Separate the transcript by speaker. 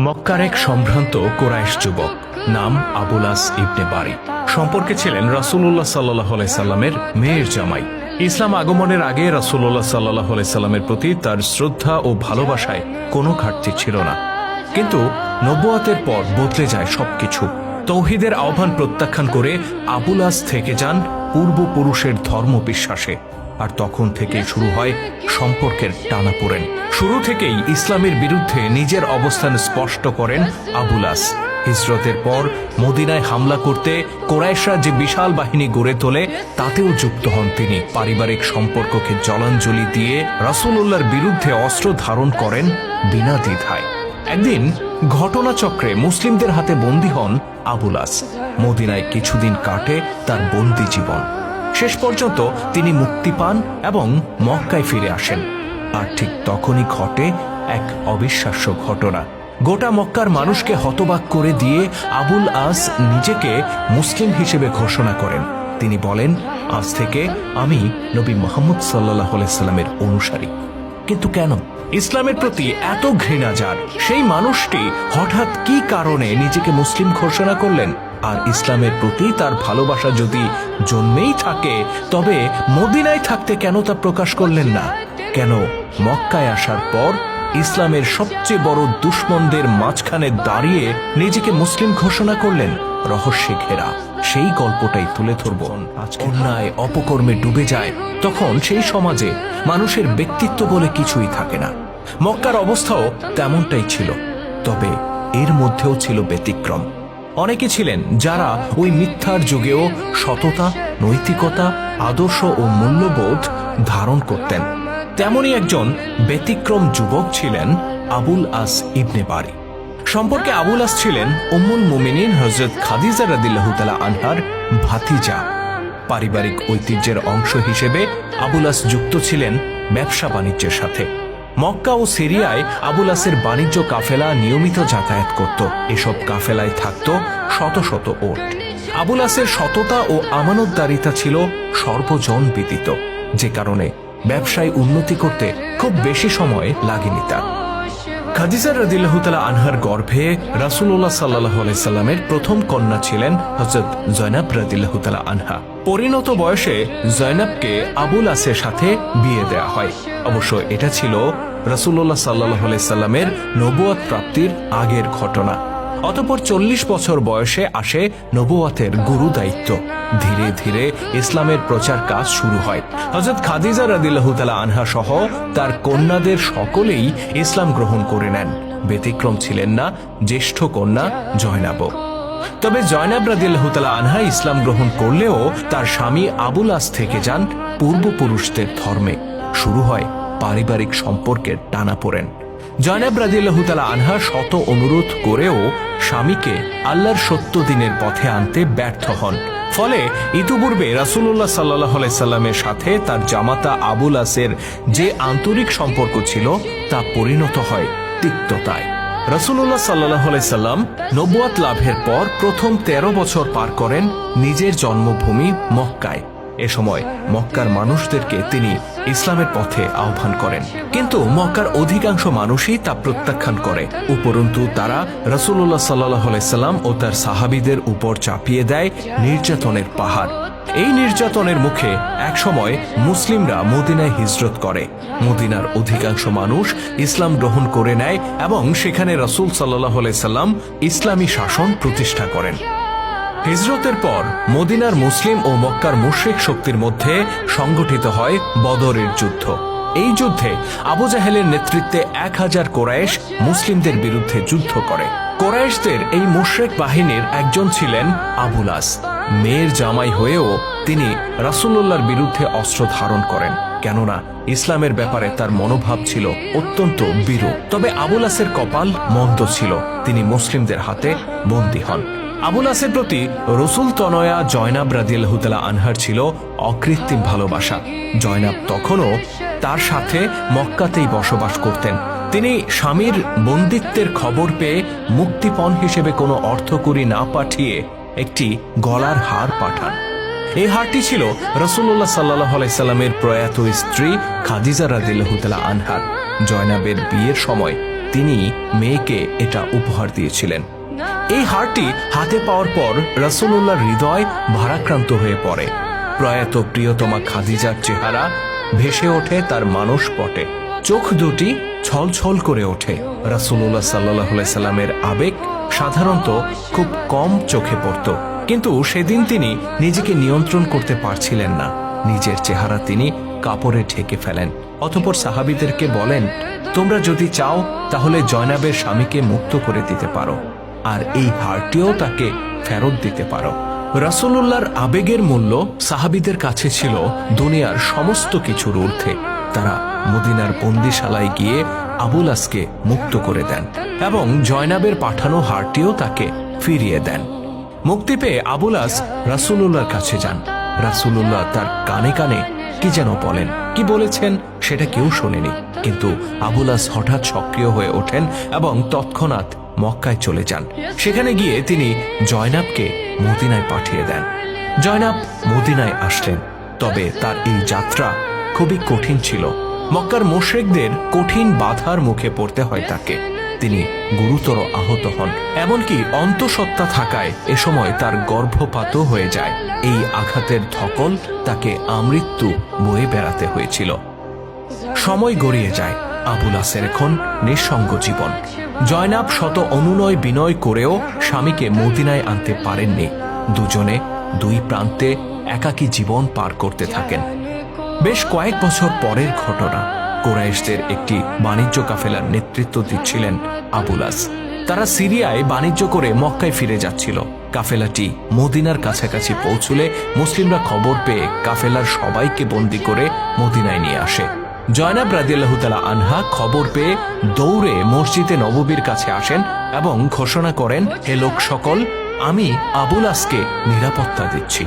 Speaker 1: মক্কার এক সম্ভ্রান্ত কোরাইশ যুবক নাম আবুলাস ইবনে বারি। সম্পর্কে ছিলেন রাসূলুল্লাহ সাল্লাহ সাল্লামের মেয়ের জামাই। ইসলাম আগমনের আগে রাসূলুল্লাহ সাল্লাহ সাল্লামের প্রতি তার শ্রদ্ধা ও ভালোবাসায় কোনো ঘাটতি ছিল না। কিন্তু নব্বয়াতের পর বদলে যায় সবকিছু। তৌহিদের আহ্বান প্রত্যাখ্যান করে আবুলাস থেকে যান পূর্বপুরুষের ধর্ম বিশ্বাসে আর তখন থেকে শুরু হয় সম্পর্কের টানাপোড়েন। শুরু থেকেই ইসলামের বিরুদ্ধে নিজের অবস্থান স্পষ্ট করেন আবুলাস হিজরতের পর মদিনায় হামলা করতে কোরাইশরা যে বিশাল বাহিনী গড়ে তোলে, তাতেও যুক্ত হন তিনি। পারিবারিক সম্পর্ককে জলাঞ্জলি দিয়ে রাসূলুল্লাহর বিরুদ্ধে অস্ত্র ধারণ করেন বিনা দ্বিধায়। একদিন ঘটনাচক্রে মুসলিমদের হাতে বন্দী হন আবুলাস মদিনায় কিছুদিন কাটে তার বন্দি জীবন। শেষ পর্যন্ত তিনি মুক্তি পান এবং মক্কায় ফিরে আসেন। আর ঠিক তখনই ঘটে এক অবিশ্বাস্য ঘটনা। গোটা মক্কার মানুষকে হতবাক করে দিয়ে আবুল আস নিজেকে মুসলিম হিসেবে ঘোষণা করেন। তিনি বলেন, আজ থেকে আমি নবী মোহাম্মদ সাল্লাহ সাল্লামের অনুসারী। কিন্তু কেন? ইসলামের প্রতি এত ঘৃণা, যার সেই মানুষটি হঠাৎ কি কারণে নিজেকে মুসলিম ঘোষণা করলেন? আর ইসলামের প্রতি তার ভালোবাসা যদি জন্মেই থাকে, তবে মদিনায় থাকতে কেন তা প্রকাশ করলেন না? কেন মক্কায় আসার পর ইসলামের সবচেয়ে বড় দুশ্মনদের মাঝখানে দাঁড়িয়ে নিজেকে মুসলিম ঘোষণা করলেন? রহস্যে ঘেরা। সেই গল্পটাই তুলে ধরব। অন্যায় অপকর্মে ডুবে যায়, তখন সেই সমাজে মানুষের ব্যক্তিত্ব বলে কিছুই থাকে না। মক্কার অবস্থাও তেমনটাই ছিল, তবে এর মধ্যেও ছিল ব্যতিক্রম। অনেকে ছিলেন যারা ওই মিথ্যার যুগেও সততা, নৈতিকতা, আদর্শ ও মূল্যবোধ ধারণ করতেন। তেমনই একজন ব্যতিক্রম যুবক ছিলেন আবুল আস ইবনে বারি। সম্পর্কে আবুল আস ছিলেন উম্মুল মুমিনিন হজরত খাদিজা রাদিল্লাহু তালা আনহার ভাতিজা। পারিবারিক ঐতিহ্যের অংশ হিসেবে আবুল আস যুক্ত ছিলেন ব্যবসা বাণিজ্যের সাথে। মক্কা ও সিরিয়ায় আবুল আসের বাণিজ্য কাফেলা নিয়মিত যাতায়াত করত। এসব কাফেলায় থাকত শত শত ওট। আবুল আসের সততা ও আমানতদারিতা ছিল সর্বজন বিদিত যে কারণে ব্যবসায় উন্নতি করতে খুব বেশি সময় লাগেনি তার। খাদিজা রাদিল্লাহতালা আনহার গর্ভে রাসুল্লাহ সাল্লাহ সাল্লামের প্রথম কন্যা ছিলেন হজরত জয়নাব রাদিল্লাহতালা আনহা। পরিণত বয়সে জয়নাবকে আবুল আসের সাথে বিয়ে দেয়া হয়। অবশ্য এটা ছিল রাসুল্লাহ সাল্লাহ সাল্লামের নবুয়াদ প্রাপ্তির আগের ঘটনা। অতপর চল্লিশ বছর বয়সে আসে নবুয়াতের গুরু দায়িত্ব। ধীরে ধীরে ইসলামের প্রচার কাজ শুরু হয়। হজরত খাদিজা রাদিল্লাহতালা আনহা সহ তার কন্যাদের সকলেই ইসলাম গ্রহণ করে নেন। ব্যতিক্রম ছিলেন না, জ্যেষ্ঠ কন্যা জয়নাব তবে জয়নাব রাদিল্লাহতালা আনহা ইসলাম গ্রহণ করলেও তার স্বামী আবুল আস থেকে যান পূর্বপুরুষদের ধর্মে। শুরু হয় পারিবারিক সম্পর্কের টানাপোড়েন। জয়নাব রাদিল্লাহতালা আনহা শত অনুরোধ করেও স্বামীকে আল্লাহর সত্য দিনের পথে আনতে ব্যর্থ হন। ফলে ইতিপূর্বে রাসুল্লাহ সাল্লাহ সাল্লামের সাথে তার জামাতা আবুল আসের যে আন্তরিক সম্পর্ক ছিল, তা পরিণত হয় তিক্ততায়। রাসুল্লাহ সাল্লাহ সাল্লাম নবুয়াত লাভের পর প্রথম ১৩ বছর পার করেন নিজের জন্মভূমি মক্কায়। এ সময় মক্কার মানুষদেরকে তিনি ইসলামের পথে আহ্বান করেন। কিন্তু মক্কার অধিকাংশ মানুষই তা প্রত্যাখ্যান করে। উপরন্তু তারা রসুল্লাহ সাল্লাহ সাল্লাম ও তার সাহাবিদের উপর চাপিয়ে দেয় নির্যাতনের পাহাড়। এই নির্যাতনের মুখে একসময় মুসলিমরা মদিনায় হিজরত করে। মদিনার অধিকাংশ মানুষ ইসলাম গ্রহণ করে নেয় এবং সেখানে রসুল সাল্লাহ সাল্লাম ইসলামী শাসন প্রতিষ্ঠা করেন। হিজরতের পর মদিনার মুসলিম ও মক্কার মুশ্রিক শক্তির মধ্যে সংগঠিত হয় বদরের যুদ্ধ। এই যুদ্ধে আবু জাহেলের নেতৃত্বে এক হাজার কোরায়েশ মুসলিমদের বিরুদ্ধে যুদ্ধ করে। কোরায়েশদের এই মুশ্রেক বাহিনীর একজন ছিলেন আবুলাস মেয়ের জামাই হয়েও তিনি রাসুল্লাহর বিরুদ্ধে অস্ত্র ধারণ করেন, কেননা ইসলামের ব্যাপারে তার মনোভাব ছিল অত্যন্ত বিরূপ। তবে আবুলাসের কপাল মন্দ ছিল। তিনি মুসলিমদের হাতে বন্দী হন। আবুল আসের প্রতি রসুল তনয়া জয়নাব রাদিয়াল্লাহুতালা আনহার ছিল অকৃত্রিম ভালোবাসা। জয়নাব তখনও তার সাথে মক্কাতেই বসবাস করতেন। তিনি স্বামীর বন্দিত্বের খবর পেয়ে মুক্তিপণ হিসেবে কোনো অর্থকরী না পাঠিয়ে একটি গলার হার পাঠান। এই হারটি ছিল রসুল্লাহ সাল্লাহ আলাইসাল্লামের প্রয়াত স্ত্রী খাদিজা রাদিল্লাহুতালা আনহার। জয়নাবের বিয়ের সময় তিনি মেয়েকে এটা উপহার দিয়েছিলেন। এই হারটি হাতে পাওয়ার পর রাসূলুল্লাহর হৃদয় ভারাক্রান্ত হয়ে পড়ে। প্রয়াত প্রিয়তমা খাদিজার চেহারা ভেসে ওঠে তার মানস পটে। চোখ দুটি ছলছল করে ওঠে। রাসূলুল্লাহ সাল্লাহ সাল্লামের আবেগ সাধারণত খুব কম চোখে পড়ত। কিন্তু সেদিন তিনি নিজেকে নিয়ন্ত্রণ করতে পারছিলেন না। নিজের চেহারা তিনি কাপড়ে ঢেকে ফেলেন। অতপর সাহাবিদেরকে বলেন, তোমরা যদি চাও, তাহলে জয়নাবের স্বামীকে মুক্ত করে দিতে পারো। আর এই হারটিও তাকে ফেরত দিতে পারো। রাসূলুল্লাহর আবেগের মূল্য সাহাবিদের কাছে ছিল দুনিয়ার সমস্ত কিছুর ঊর্ধ্বে। তারা মদিনার বন্দিশালায় গিয়ে আবুলাসকে মুক্ত করে দেন এবং জয়নাবের পাঠানো হারটিও তাকে ফিরিয়ে দেন। মুক্তি পেয়ে আবুলাস রাসূলুল্লাহর কাছে যান। রাসূলুল্লাহ তার কানে কানে কি যেন বলেন, কি বলেছেন সেটা কেউ শোনেনি। কিন্তু আবুলাস হঠাৎ সক্রিয় হয়ে ওঠেন এবং তৎক্ষণাৎ মক্কায় চলে যান। সেখানে গিয়ে তিনি জয়নাবকে মদিনায় পাঠিয়ে দেন। জয়নাব মদিনায় আসলেন। তবে তার এই যাত্রা খুবই কঠিন ছিল। মক্কার মোশরেকদের কঠিন বাধার মুখে পড়তে হয় তাকে। তিনি গুরুতর আহত হন। এমনকি অন্তঃসত্ত্বা থাকায় এ সময় তার গর্ভপাতও হয়ে যায়। এই আঘাতের ধকল তাকে আমৃত্যু বয়ে বেড়াতে হয়েছিল। সময় গড়িয়ে যায়। আবুল আসের এখন নিঃসঙ্গ জীবন। জয়নাব শত অনুনয় বিনয় করেও স্বামীকে মদিনায় আনতে পারেননি। দুজনে দুই প্রান্তে একাকী জীবন পার করতে থাকেন। বেশ কয়েক বছর পরের ঘটনা। কোরাইশদের একটি বাণিজ্য কাফেলার নেতৃত্ব দিচ্ছিলেন আবুলাস তারা সিরিয়ায় বাণিজ্য করে মক্কায় ফিরে যাচ্ছিল। কাফেলাটি মদিনার কাছাকাছি পৌঁছলে মুসলিমরা খবর পেয়ে কাফেলার সবাইকে বন্দি করে মদিনায় নিয়ে আসে। জয়নাব রাজিয়াল্লাহতালা আনহা খবর পেয়ে দৌড়ে মসজিদে নববীর কাছে আসেন এবং ঘোষণা করেন, হে লোক সকল আমি আবুল আসকে নিরাপত্তা দিচ্ছি।